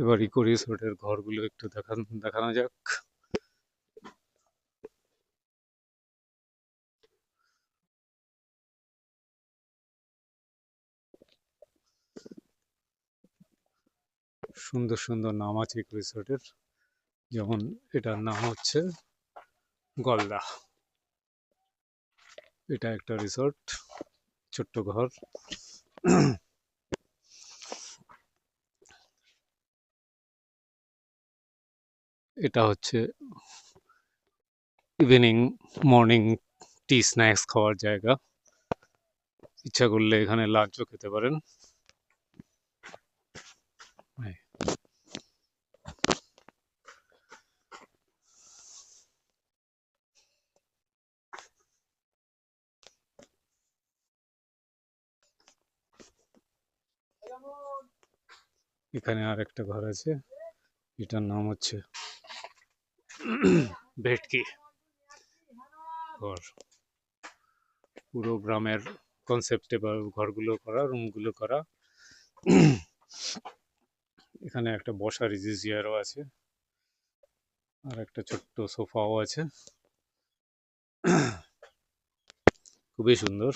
এবার ইকো রিসোর্টের ঘরগুলো একটু দেখান, দেখানো যাক। সুন্দর সুন্দর নাম আছে ইকো রিসোর্টের, যেমন এটার নাম হচ্ছে গলদা এটা একটা রিসোর্ট, ছোট্ট ঘর। এটা হচ্ছে ইভিনিং মর্নিং টি স্ন্যাক্স খাওয়ার জায়গা। ইচ্ছা করলে এখানে লাঞ্চও খেতে পারেন। এখানে আর একটা ঘর আছে। এটার নাম হচ্ছে ভেটকি। ঘর। পুরো গ্রামের কনসেপ্টে ঘরগুলো করা রুমগুলো করা। এখানে একটা বসার ইজি চেয়ারও আছে। আর একটা ছোট্ট সোফাও আছে। খুবই সুন্দর।